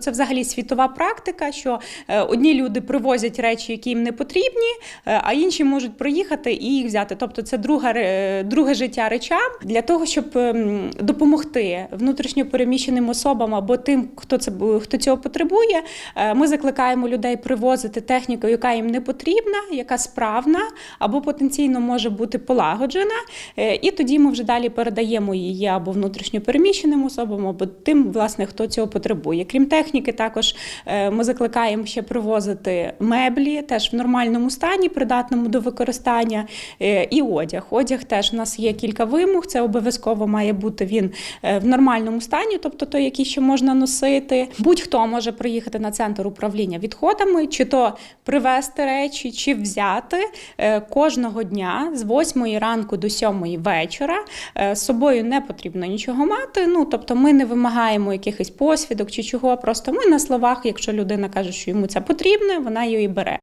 Це взагалі світова практика, що е, одні люди привозять речі, які їм не потрібні, е, а інші можуть приїхати і їх взяти. Тобто це друга, ре- друге життя речам для того, щоб ем, допомогти внутрішньо переміщеним особам або тим, хто це хто цього потребує. е, Ми закликаємо людей привозити техніку, яка їм не потрібна, яка справна або потенційно може бути полагоджена. Е, І тоді ми вже далі передаємо її або внутрішньо переміщеним особам, або тим, власне, хто цього потребує. Крім техніки, також е, ми закликаємо ще привозити меблі, теж в нормальному стані, придатному до використання, е, і одяг. Одяг теж у нас є кілька вимог. Це обов'язково має бути він е, в нормальному стані, тобто той, який ще можна носити. Будь-хто може приїхати на центр управління відходами, чи то привезти речі, чи взяти кожного дня з 8 ранку до 7 вечора. З собою не потрібно нічого мати. Ну тобто, ми не вимагаємо якихось посвідок чи чого. Просто ми на словах, якщо людина каже, що йому це потрібно, вона її бере.